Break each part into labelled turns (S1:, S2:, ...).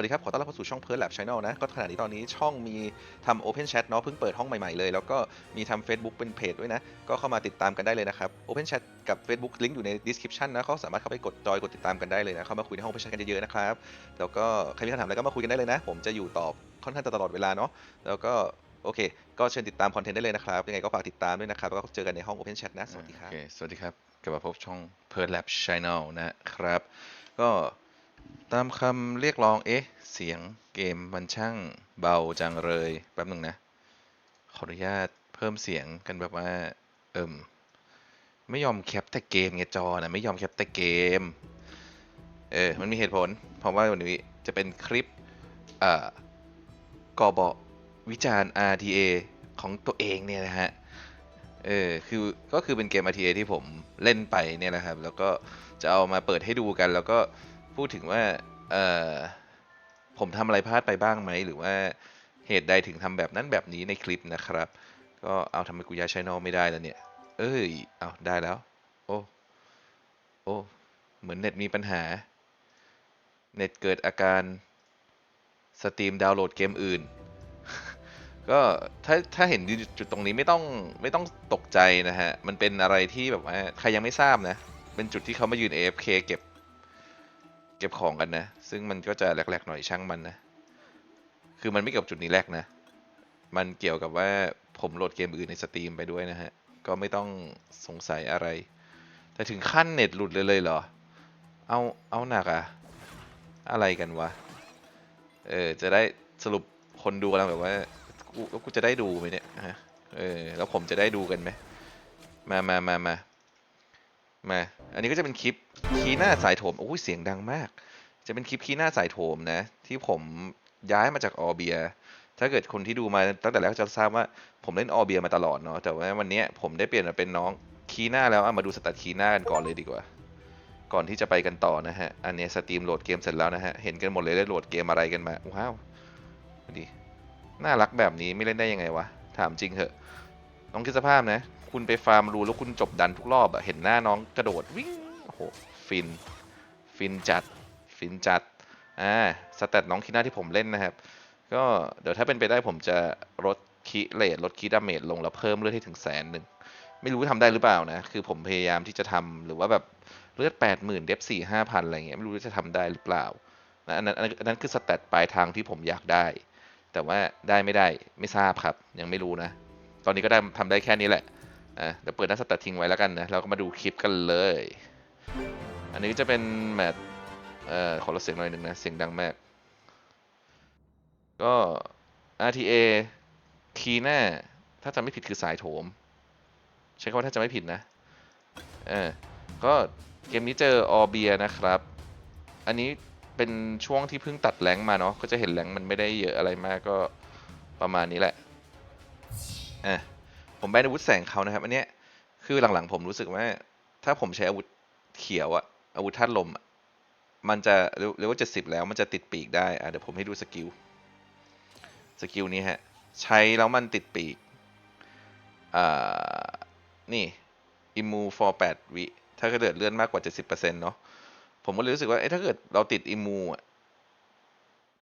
S1: สวัสดีครับ ขอต้อนรับเข้าสู่ช่อง p e r Lab Channel นะ ก็ขณะนี้ตอนนี้ช่องมีทำ Open Chat เนาะเพิ่งเปิดห้องใหม่ๆเลย แล้วก็มีทำ Facebook เป็นเพจด้วยนะ ก็เข้ามาติดตามกันได้เลยนะครับ Open Chat กับ Facebook ลิงก์อยู่ใน description นะเขาสามารถเข้าไปกดจอยกดติดตามกันได้เลยนะ เข้ามาคุยในห้อง Open Chat กันเยอะๆนะครับ แล้วก็ใครมีคำถามอะไรก็มาคุยกันได้เลยนะ ผมจะอยู่ตอบค่อนข้างจะตลอดเวลาเนาะ แล้วก็โอเค ก็เชิญติดตามคอนเทนต์ได้เลยนะครับ ยังไงก็ฝากติดตามด้วยนะครับ แล้วก็เจอกันในห้อง Open Chat นะ สวัสดีครับ
S2: โอเค สวัสดีครับ กลับมาพบช่อง p e r Lab Channel นะครับ ก็ ตามคำเรียกร้อง เอ๊ะ เสียงเกมมันช่างเบาจังเลย แป๊บหนึ่งนะ ขออนุญาตเพิ่มเสียงกันแบบว่า เอิมไม่ยอมแคปแต่เกมไงจอนะไม่ยอมแคปแต่เกม เออ มันมีเหตุผล เพราะว่าวันนี้จะเป็นคลิป เอ่อกอบวิจารณ์ RTA ของตัวเองเนี่ยนะฮะ เออ คือ ก็คือเป็นเกม RTA ที่ผมเล่นไปเนี่ยแหละครับ แล้วก็จะเอามาเปิดให้ดูกัน แล้วก็ พูดถึงว่าเออผมทำอะไรพลาดไปบ้างไหม หรือว่าเหตุใดถึงทำแบบนั้นแบบนี้ในคลิปนะครับ ก็เอาทำไมกูย้ายช่องไม่ได้แล้วเนี่ย เอ้ย เอาได้แล้ว โอ้ โอ้ เหมือนเน็ตมีปัญหา เน็ตเกิดอาการสตรีมดาวน์โหลดเกมอื่น ก็ถ้าถ้าเห็นจุดตรงนี้ไม่ต้องไม่ต้องตกใจนะฮะ มันเป็นอะไรที่แบบว่าใครยังไม่ทราบนะ เป็นจุดที่เขามายืน AFK เก็บ เก็บของกันนะ ซึ่งมันก็จะแหลกๆหน่อยช่างมันนะ คือมันไม่เกี่ยวกับจุดนี้แรกนะ มันเกี่ยวกับว่าผมโหลดเกมอื่นในสตรีมไปด้วยนะฮะ ก็ไม่ต้องสงสัยอะไร แต่ถึงขั้นเน็ตหลุดเลยเลยเหรอ เอา เอาหนักอะอะไรกันวะ เออ จะได้สรุปคนดูกำลังแบบว่ากูแล้วกูจะได้ดูไหมเนี่ยฮะ เออ แล้วผมจะได้ดูกันไหม มามามามา มา อันนี้ก็จะเป็นคลิปคีหน้าสายโถมโอ้ยเสียงดังมาก จะเป็นคลิปคีหน้าสายโถมนะ ที่ผมย้ายมาจากออเบีย ถ้าเกิดคนที่ดูมาตั้งแต่แรกจะทราบว่าผมเล่นออเบียมาตลอดเนาะ แต่ว่าวันนี้ผมได้เปลี่ยนมาเป็นน้องคีหน้าแล้วเอามาดูสแตทคีหน้ากันก่อนเลยดีกว่า ก่อนที่จะไปกันต่อนะฮะ อันนี้สตรีมโหลดเกมเสร็จแล้วนะฮะ เห็นกันหมดเลยได้โหลดเกมอะไรกันมา ว้าวดีน่ารักแบบนี้ไม่เล่นได้ยังไงวะ ถามจริงเหอะน้องคิดสภาพนะ คุณไปฟาร์มรูแล้วคุณจบดันทุกรอบอะเห็นหน้าน้องกระโดดวิ่งโอ้โหฟิน ฟินจัด ฟินจัด อ่า สแตทน้องคีน่าที่ผมเล่นนะครับ ก็เดี๋ยวถ้าเป็นไปได้ผมจะลดคีเลทลดคีดาเมจลงแล้วเพิ่มเลือดให้ถึงแสนหนึ่ง ไม่รู้ทำได้หรือเปล่านะ คือผมพยายามที่จะทำหรือว่าแบบเลือดแปดหมื่นเดฟสี่ห้าพันอะไรเงี้ยไม่รู้จะทำได้หรือเปล่านะอันนั้นอันนั้นอันนั้นคือสแตทปลายทางที่ผมอยากได้ แต่ว่าได้ไม่ได้ไม่ทราบครับ ยังไม่รู้นะ ตอนนี้ก็ได้ทำได้แค่นี้แหละ อะเดี๋ยวเปิดหน้าสแตททิ้งไว้แล้วกันนะเราก็มาดูคลิปกันเลย อันนี้จะเป็นแมตช์เอ่อขอลดเสียงหน่อยหนึ่งนะ เสียงดังมาก ก็ RTA คีหน้าถ้าจำไม่ผิดคือสายโถม ใช้คำว่าถ้าจะไม่ผิดนะเออก็เกมนี้เจอออเบียนะครับ อันนี้เป็นช่วงที่เพิ่งตัดแรงมาเนาะก็จะเห็นแรงมันไม่ได้เยอะอะไรมากก็ประมาณนี้แหละอะ ผมแบนอาวุธแสงเขานะครับ อันเนี้ยคือหลังๆ ผมรู้สึกว่า ถ้าผมใช้อาวุธเขียวอะอาวุธธาตุลมอะมันจะเรียกว่าเจ็ดสิบแล้วมันจะติดปีกได้อะเดี๋ยวผมให้ดูสกิลสกิลนี้ฮะ ใช้แล้วมันติดปีกอ่านี่อิมู for 8วิถ้าเกิดเลื่อนมากกว่า70%เซ็นต์เนาะผมก็เลยรู้สึกว่าเอ้ถ้าเกิดเราติดอิมูอะ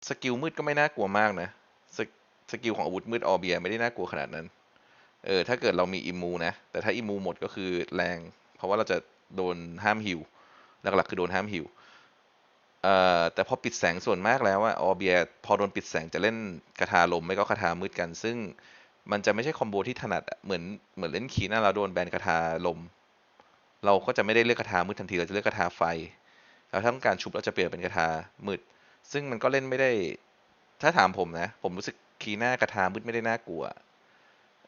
S2: สกิลมืดก็ไม่น่ากลัวมากนะสกสกิลของอาวุธมืดออเบียไม่ได้น่ากลัวขนาดนั้น เออถ้าเกิดเรามีอิมูนะ แต่ถ้าอิมูหมดก็คือแรง เพราะว่าเราจะโดนห้ามฮิวหลักๆคือโดนห้ามฮิวเอ่อแต่พอปิดแสงส่วนมากแล้วอะออเบียพอโดนปิดแสงจะเล่นคาถาลมไม่ก็คาถามืดกัน ซึ่งมันจะไม่ใช่คอมโบที่ถนัดเหมือนเหมือนเล่นคีย์หน้าเราโดนแบนคาถาลม เราก็จะไม่ได้เลือกคาถามืดทันทีเราจะเลือกคาถาไฟแล้วถ้าต้องการชุบเราจะเปลี่ยนเป็นคาถามืด ซึ่งมันก็เล่นไม่ได้ ถ้าถามผมนะ ผมรู้สึกคีย์หน้าคาถามืดไม่ได้น่ากลัว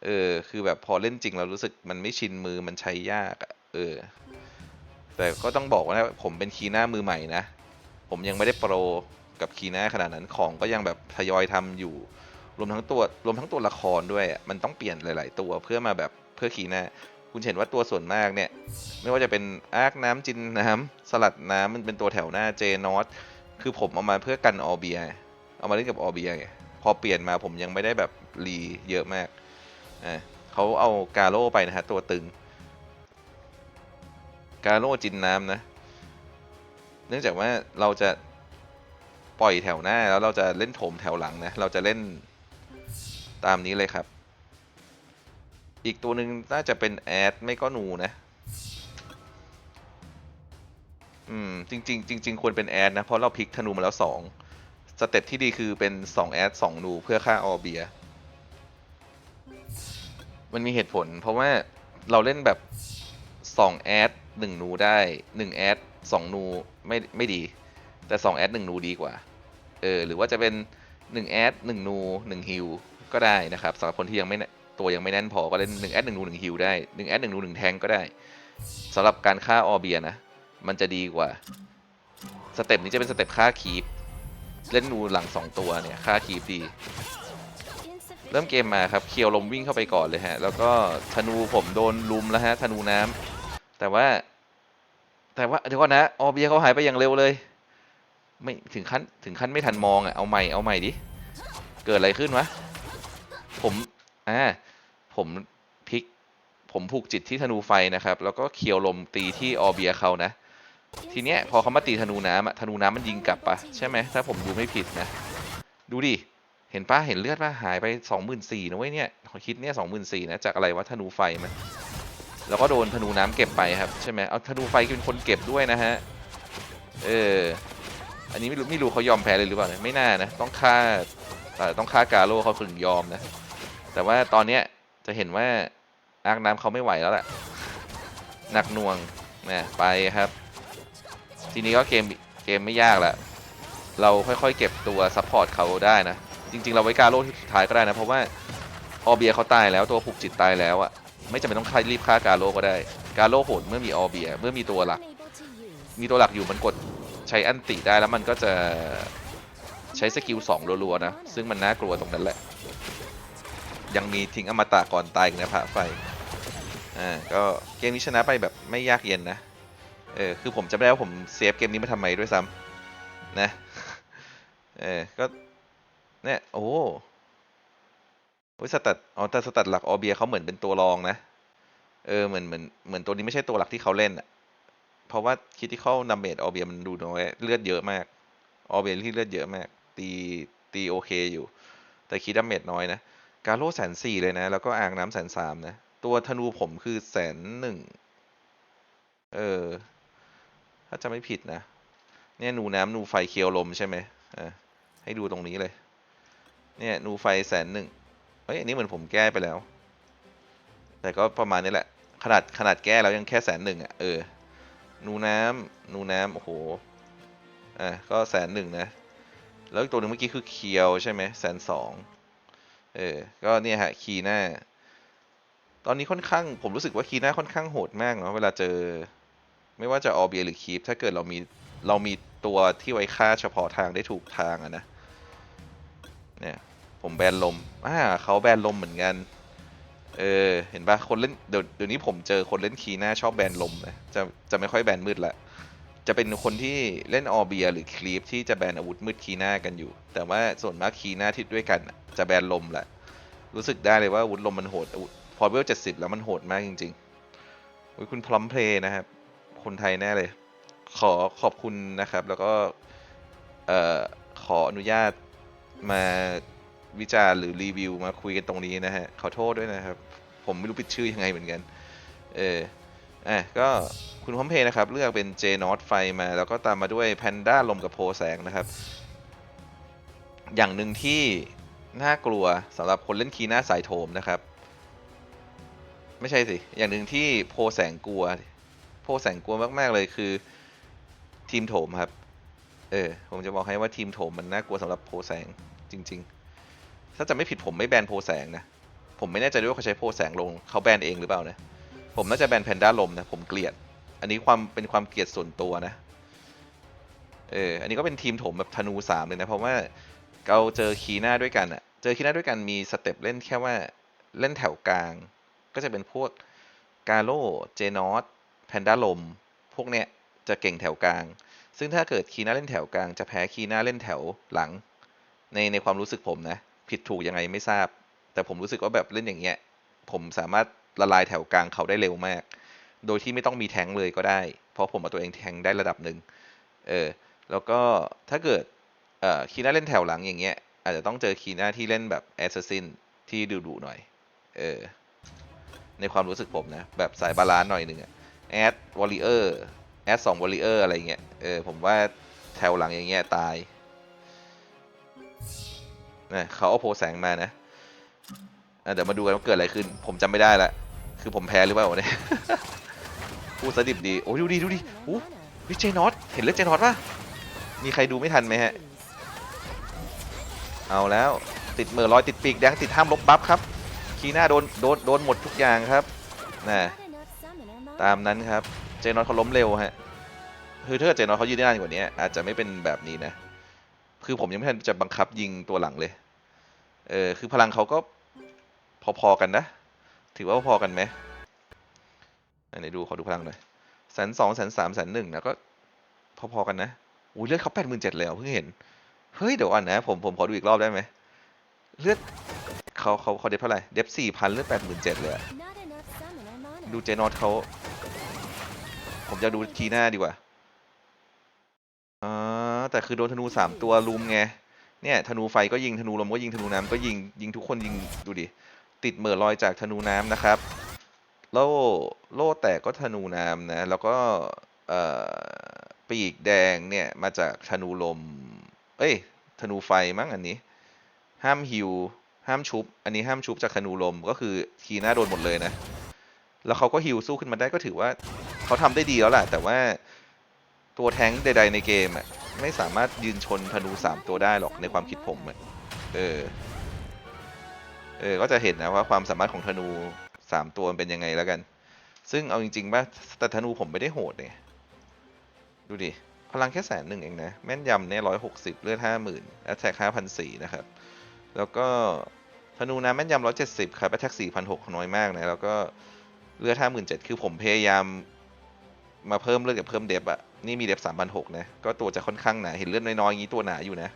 S2: เออ คือแบบพอเล่นจริงเรารู้สึกมันไม่ชินมือมันใช้ยากอะเออ แต่ก็ต้องบอกว่าผมเป็นคีย์หน้ามือใหม่นะ ผมยังไม่ได้โปรกับคีย์หน้าขนาดนั้นของก็ยังแบบทยอยทำอยู่ รวมทั้งตัวรวมทั้งตัวละครด้วย มันต้องเปลี่ยนหลาย ๆ ตัวเพื่อมาแบบเพื่อขี่หน้า คุณเห็นว่าตัวส่วนมากเนี่ย ไม่ว่าจะเป็นอาร์คน้ำจินน้ำสลัดน้ำมันเป็นตัวแถวหน้าเจนอตคือผมเอามาเพื่อกันออเบียเอามาเล่นกับออเบียไงพอเปลี่ยนมาผมยังไม่ได้แบบรีเยอะมาก อ่าเขาเอากาโร่ไปนะฮะตัวตึง กาโร่จินน้ำนะ เนื่องจากว่าเราจะ
S1: ปล่อยแถวหน้าแล้วเราจะเล่นโถมแถวหลังนะ เราจะเล่นตามนี้เลยครับ อีกตัวหนึ่งน่าจะเป็นแอดไม่ก็หนูนะ อืมจริงๆจริงๆควรเป็นแอดนะ เพราะเราพลิกธนูมาแล้วสองสเต็ปที่ดีคือเป็นสองแอดสองหนูเพื่อฆ่าออเบีย มันมีเหตุผล เพราะว่าเราเล่นแบบสองแอดหนึ่งนูได้หนึ่งแอดสองนูไม่ไม่ดี แต่สองแอดหนึ่งนูดีกว่าเออหรือว่าจะเป็นหนึ่งแอดหนึ่งนูหนึ่งฮิวก็ได้นะครับสำหรับคนที่ยังไม่ตัวยังไม่แน่นพอก็เล่นหนึ่งแอดหนึ่งนูหนึ่งฮิวได้หนึ่งแอดหนึ่งนูหนึ่งแทงก็ได้สำหรับการฆ่าออเบียนะ มันจะดีกว่าสเต็ปนี้จะเป็นสเต็ปฆ่าคีปเล่นนูหลังสองตัวเนี่ยฆ่าคีปดี เริ่มเกมมาครับเคียวลมวิ่งเข้าไปก่อนเลยฮะ แล้วก็ธนูผมโดนลุมแล้วฮะธนูน้ำแต่ว่า แต่ว่าเดี๋ยวก่อนนะออเบียเขาหายไปอย่างเร็วเลย ไม่ถึงขั้นถึงขั้นไม่ทันมองอะเอาใหม่เอาใหม่ดิเกิดอะไรขึ้นวะผมอ่าผมพลิกผมผูกจิตที่ธนูไฟนะครับ แล้วก็เคียวลมตีที่ออเบียเขานะ ทีเนี้ยพอเขามาตีธนูน้ำอะธนูน้ำมันยิงกลับปะใช่ไหมถ้าผมดูไม่ผิดนะ ดูดิ เห็นปะเห็นเลือดปะหายไปสองหมื่นสี่นะเว้ยเนี่ยคิดเนี่ยสองหมื่นสี่นะจากอะไรวะธนูไฟมันแล้วก็โดนธนูน้ำเก็บไปครับใช่ไหมเอาธนูไฟเป็นคนเก็บด้วยนะฮะเอออันนี้ไม่รู้ไม่รู้เขายอมแพ้เลยหรือเปล่าไม่น่านะต้องฆ่าแต่ต้องฆ่ากาโร่เขาถึงยอมนะแต่ว่าตอนเนี้ยจะเห็นว่าอากน้ำเขาไม่ไหวแล้วแหละหนักหน่วงนะไปครับ ทีนี้ก็เกมเกมไม่ยากแล้วเราค่อยๆเก็บตัวซัพพอร์ตเขาได้นะ จริง ๆ เราไว้กาโร่ที่สุดท้ายก็ได้นะ เพราะว่าออเบียเขาตายแล้วตัวผูกจิตตายแล้วอะไม่จำเป็นต้องฆ่ารีบฆ่ากาโร่ก็ได้ กาโร่โหดเมื่อมีออเบียเมื่อมีตัวหลัก มีตัวหลักอยู่มันกดใช้อันติได้แล้วมันก็จะใช้สกิลสองรัวๆนะ ซึ่งมันน่ากลัวตรงนั้นแหละ ยังมีทิ้งอมตะก่อนตายอีกนะพระไฟอ่าก็เกมนี้ชนะไปแบบไม่ยากเย็นนะเออคือผมจำไม่ได้ว่าผมเซฟเกมนี้มาทำไมด้วยซ้ำนะเออก็ เนี่ยโอ้โอ้สตัดอ๋อแต่สตัดหลักออเบียเขาเหมือนเป็นตัวรองนะ เออเหมือนเหมือนเหมือนตัวนี้ไม่ใช่ตัวหลักที่เขาเล่นอะเพราะว่าคิติคอลนัมเบตออเบียมันดูน้อยเลือดเยอะมากออเบียที่เลือดเยอะมาก ตีตีโอเคอยู่ แต่คิดดาเมจน้อยนะกาโร่แสนสี่เลยนะ แล้วก็อ่างน้ำแสนสามนะ ตัวธนูผมคือแสนหนึ่งเออ ถ้าจะไม่ผิดนะ เนี่ยหนูน้ำหนูไฟเคียวลมใช่ไหมอ่าให้ดูตรงนี้เลย เนี่ยนูไฟแสนหนึ่งเฮ้ยอันนี้เหมือนผมแก้ไปแล้ว แต่ก็ประมาณนี้แหละ ขนาดขนาดแก้แล้วยังแค่แสนหนึ่งอะเออนูน้ำนูน้ำโอ้โหอะก็แสนหนึ่งนะ แล้วตัวหนึ่งเมื่อกี้คือเคียวใช่ไหมแสนสองเออ ก็เนี่ยฮะคีหน้า ตอนนี้ค่อนข้างผมรู้สึกว่าคีหน้าค่อนข้างโหดมากเนาะเวลาเจอ ไม่ว่าจะออเบียหรือคีฟถ้าเกิดเรามีเรามีตัวที่ไว้ฆ่าเฉพาะทางได้ถูกทางอะนะเนี่ย ผมแบนลมอ่าเขาแบนลมเหมือนกัน เออ เห็นปะคนเล่นเดี๋ยวเดี๋ยวนี้ผมเจอคนเล่นคีหน้าชอบแบนลมนะ จะจะไม่ค่อยแบนมืดละ จะเป็นคนที่เล่นออเบียหรือคลีฟที่จะแบนอาวุธมืดคีหน้ากันอยู่ แต่ว่าส่วนมากคีหน้าที่ด้วยกันจะแบนลมแหละ รู้สึกได้เลยว่าอาวุธลมมันโหดอาวุธพอเวลเจ็ดสิบแล้วมันโหดมากจริงๆอุ๊ยคุณพร้อมเพลย์นะครับ คนไทยแน่เลย ขอขอบคุณนะครับ แล้วก็ เอ่อ ขออนุญาตมา วิจารณ์หรือรีวิวมาคุยกันตรงนี้นะฮะ ขอโทษด้วยนะครับ ผมไม่รู้ปิดชื่อยังไงเหมือนกัน เอออะก็คุณพร้อมเพย์นะครับ เลือกเป็น J n o t ไฟมา แล้วก็ตามมาด้วย Panda ลมกับโพแสงนะครับ อย่างหนึ่งที่น่ากลัวสำหรับคนเล่นคีย์หน้าสายโถมนะครับ ไม่ใช่สิ อย่างหนึ่งที่โพแสงกลัว โพแสงกลัวมากๆเลยคือทีมโถมครับ เออ ผมจะบอกให้ว่าทีมโถมมันน่ากลัวสำหรับโพแสงจริง ๆ ถ้าจะไม่ผิดผมไม่แบนโพแสงนะ ผมไม่แน่ใจด้วยว่าเขาใช้โพแสงลงเขาแบนเองหรือเปล่านะ ผมน่าจะแบนแพนด้าลมนะ ผมเกลียด อันนี้ความเป็นความเกลียดส่วนตัวนะ เออ อันนี้ก็เป็นทีมถมแบบธนูสามเลยนะ เพราะว่าเราเจอคีน้าด้วยกันอะเจอคีน้าด้วยกันมีสเต็ปเล่นแค่ว่าเล่นแถวกลาง ก็จะเป็นพวกกาโลเจนอสแพนด้าลม พวกเนี้ยจะเก่งแถวกลาง ซึ่งถ้าเกิดคีน้าเล่นแถวกลาง จะแพ้คีน้าเล่นแถวหลัง ในในความรู้สึกผมนะ ผิดถูกยังไงไม่ทราบ แต่ผมรู้สึกว่าแบบเล่นอย่างเงี้ย ผมสามารถละลายแถวกลางเขาได้เร็วมาก โดยที่ไม่ต้องมีแทงเลยก็ได้ เพราะผมเอาตัวเองแทงได้ระดับหนึ่งเออแล้วก็ถ้าเกิดเอ่อคีน่าเล่นแถวหลังอย่างเงี้ย อาจจะต้องเจอคีน่าที่เล่นแบบแอสซัสซินที่ดุดุหน่อยเออในความรู้สึกผมนะ แบบสายบาลานซ์หน่อยหนึ่งอะแอดวอลเลเยอร์แอดสองวอลเลเยอร์อะไรเงี้ยเออผมว่าแถวหลังอย่างเงี้ยตาย นะเขาเอาโพแสงมานะเดี๋ยวมาดูกันว่าเกิดอะไรขึ้น ผมจำไม่ได้ละ คือผมแพ้หรือเปล่าเนี่ยพูดสดิบดี โอ้ยดูดิ ดูดิโอ้วิเจนอตเห็นเลือดเจนอตปะมีใครดูไม่ทันไหมฮะ เอาแล้วติดเมือลอยติดปีกแดงติดห้ามลบบัฟครับ คีน้าโดนโดนโดนหมดทุกอย่างครับนะตามนั้นครับ เจนอตเขาล้มเร็วฮะคือถ้าเกิดเจนอตเขายืนได้นานกว่านี้อาจจะไม่เป็นแบบนี้นะ คือผมยังไม่ทันจะบังคับยิงตัวหลังเลย เออคือพลังเขาก็พอๆกันนะ ถือว่าพอๆกันไหมไหนดูขอดูพลังหน่อยแสนสองแสนสามแสนหนึ่งนะก็พอๆกันนะอุ้ยเลือดเขาแปดหมื่นเจ็ดเลยเหรอเพิ่งเห็น เฮ้ยเดี๋ยวก่อนนะผมผมขอดูอีกรอบได้ไหมเลือดเขาเขาเขาเดฟเท่าไหร่ เดฟสี่พันเลือดแปดหมื่นเจ็ดเลยดูเจนอตเขา ผมจะดูทีหน้าดีกว่า อ่าแต่คือโดนธนูสามตัวลุมไงเนี่ยธนูไฟก็ยิงธนูลมก็ยิงธนูน้ำก็ยิงยิงทุกคนยิงดูดิติดเหม่อลอยจากธนูน้ำนะครับโล่โล่แตกก็ธนูน้ำนะแล้วก็เอ่อปีกแดงเนี่ยมาจากธนูลม เอ้ยธนูไฟมั้งอันนี้ ห้ามฮิวห้ามชุบ อันนี้ห้ามชุบจากธนูลมก็คือคีหน้าโดนหมดเลยนะ แล้วเขาก็ฮิวสู้ขึ้นมาได้ก็ถือว่าเขาทำได้ดีแล้วแหละแต่ว่า ตัวแท้งใด ๆ ในเกมอะไม่สามารถยืนชนธนูสามตัวได้หรอกในความคิดผมอะเออ เออ ก็จะเห็นนะว่าความสามารถของธนูสามตัวมันเป็นยังไงแล้วกัน ซึ่งเอาจริงๆว่าแต่ธนูผมไม่ได้โหดเนี่ยดูดิ พลังแค่แสนหนึ่งเองนะ แม่นยำเนี่ยร้อยหกสิบเลือดห้าหมื่นแอตแทกห้าพันสี่นะครับ แล้วก็ธนูน้ำแม่นยำร้อยเจ็ดสิบครับแอตแทกสี่พันหกน้อยมากนะ แล้วก็เลือดห้าหมื่นเจ็ดคือผมพยายามมาเพิ่มเลือดกับเพิ่มเดฟอะ นี่มีเดฟสามพันหกนะ ก็ตัวจะค่อนข้างหนา เห็นเลือดน้อยๆอย่างนี้ตัวหนาอยู่นะ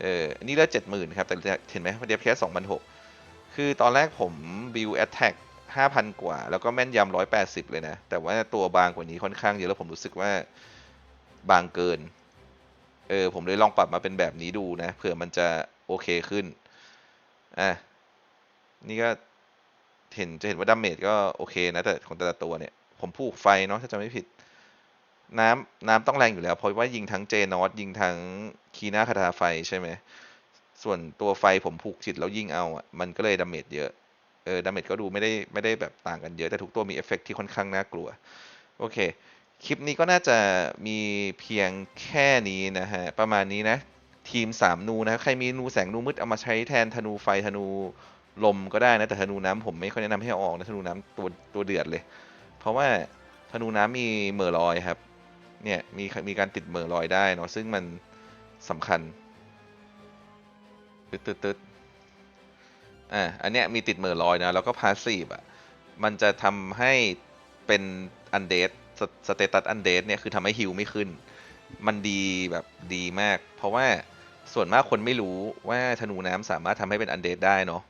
S1: เออนี่เลือดเจ็ดหมื่นครับ แต่เห็นไหมเดฟแค่สองพันหกคือตอนแรกผมบิวแอตแทกห้าพันกว่า แล้วก็แม่นยำร้อยแปดสิบเลยนะ แต่ว่าตัวบางกว่านี้ค่อนข้างเยอะแล้วผมรู้สึกว่าบางเกิน เออ ผมเลยลองปรับมาเป็นแบบนี้ดูนะ เผื่อมันจะโอเคขึ้น อะ นี่ก็เห็นจะเห็นว่าดาเมจก็โอเคนะ แต่ของแต่ละตัวเนี่ย ผมผูกไฟเนาะถ้าจะไม่ผิด น้ำน้ำต้องแรงอยู่แล้ว เพราะว่ายิงทั้งเจนอสยิงทั้งคีนาคาถาไฟใช่ไหม ส่วนตัวไฟผมผูกจิตแล้วยิงเอาอะมันก็เลยดาเมจเยอะ เออดาเมจก็ดูไม่ได้ไม่ได้แบบต่างกันเยอะ แต่ทุกตัวมีเอฟเฟกต์ที่ค่อนข้างน่ากลัว โอเค คลิปนี้ก็น่าจะมีเพียงแค่นี้นะฮะ ประมาณนี้นะ ทีม 3 นูนะใครมีนูแสงนูมืดเอามาใช้แทนธนูไฟธนูลมก็ได้นะ แต่ธนูน้ำผมไม่ค่อยแนะนำให้ออกนะธนูน้ำตัวตัวเดือดเลย เพราะว่าธนูน้ำมีเหม่อลอยครับ เนี่ยมีมีการติดเหม่อลอยได้เนาะซึ่งมันสำคัญตึ๊ดตึ๊ดตึ๊ดอะอันเนี้ยมีติดเหม่อลอยนะแล้วก็พาสซีฟอะมันจะทำให้เป็นอันเดสสเตตัสอันเดสเนี่ยคือทำให้ฮิลไม่ขึ้น มันดีแบบดีมาก เพราะว่าส่วนมากคนไม่รู้ว่าธนูน้ำสามารถทำให้เป็นอันเดสได้เนาะ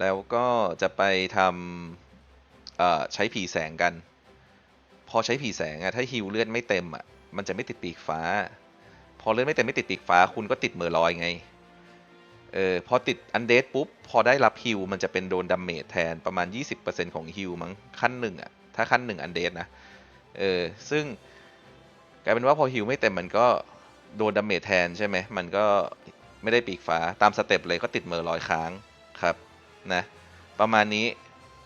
S1: แล้วก็จะไปทำเอ่อใช้ผีแสงกัน พอใช้ผีแสงอะถ้าฮิลเลือดไม่เต็มอะมันจะไม่ติดปีกฟ้า พอเลือดไม่เต็มไม่ติดปีกฟ้า คุณก็ติดเมอร์ลอยไงเออพอติดอันเดสปุ๊บ พอได้รับฮิลมันจะเป็นโดนดาเมจแทนประมาณ 20%ของฮิลมั้งขั้นหนึ่งอะถ้าขั้นหนึ่งอันเดสนะเออซึ่งกลายเป็นว่าพอฮิวไม่เต็มมันก็โดนดาเมจแทนใช่ไหมมันก็ไม่ได้ปีกฟ้าตามสเต็ปเลยก็ติดเมอร์ลอยค้างครับนะประมาณนี้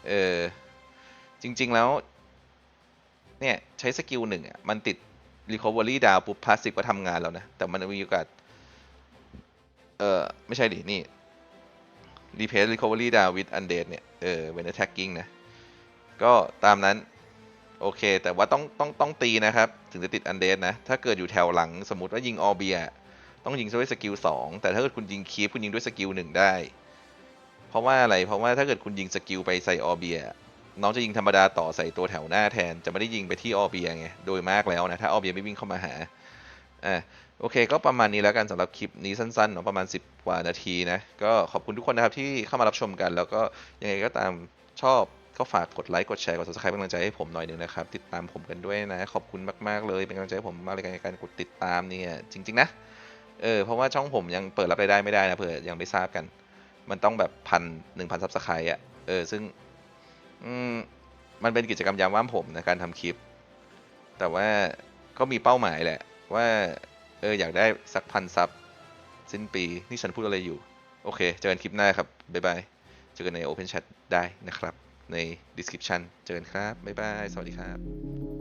S1: เออจริง ๆ แล้ว เนี่ยใช้สกิลหนึ่งอะมันติด Recovery ดาวปุ๊บพลาสซีฟก็ทำงานแล้วนะ แต่มันมีโอกาส เออไม่ใช่ดิ นี่ Replace Recovery ดาว with Undead เนี่ย เออ when attacking นะ ก็ตามนั้น โอเค แต่ว่าต้องต้องต้องตีนะครับ ถึงจะติดอันเดสนะ ถ้าเกิดอยู่แถวหลังสมมติว่ายิงออเบียต้องยิงด้วยสกิลสองแต่ถ้าเกิดคุณยิงคีฟคุณยิงด้วยสกิลหนึ่งได้ เพราะว่าอะไร เพราะว่าถ้าเกิดคุณยิงสกิลไปใส่ออเบีย น้องจะยิงธรรมดาต่อใส่ตัวแถวหน้าแทน จะไม่ได้ยิงไปที่ออเบียไง โดยมากแล้วนะ ถ้าออเบียไม่วิ่งเข้ามาหา อะโอเค ก็ประมาณนี้แล้วกันสำหรับคลิปนี้สั้นๆเนาะประมาณ 10 กว่านาทีนะ ก็ขอบคุณทุกคนนะครับที่เข้ามารับชมกัน แล้วก็ยังไงก็ตามชอบก็ฝากกดไลค์กดแชร์กด subscribe เป็นกำลังใจให้ผมหน่อยหนึ่งนะครับ ติดตามผมกันด้วยนะ ขอบคุณมากๆเลยเป็นกำลังใจให้ผมมากเลยในการกดติดตามเนี่ยจริง ๆ นะเเออเพราะว่าช่องผมยังเปิดรับรายได้ไม่ได้นะเผื่อยังไม่ทราบกัน มันต้องแบบพันหนึ่งพันซับสไครต์อะเออซึ่ง อืมมันเป็นกิจกรรมยามว่างผมในการทำคลิป แต่ว่าก็มีเป้าหมายแหละ ว่าเอออยากได้สักพันซับสิ้นปี นี่ฉันพูดอะไรอยู่ โอเค เจอกันคลิปหน้าครับ บ๊ายบาย เจอกันใน Open Chat ได้นะครับ ใน description เจอกันครับ บ๊ายบาย สวัสดีครับ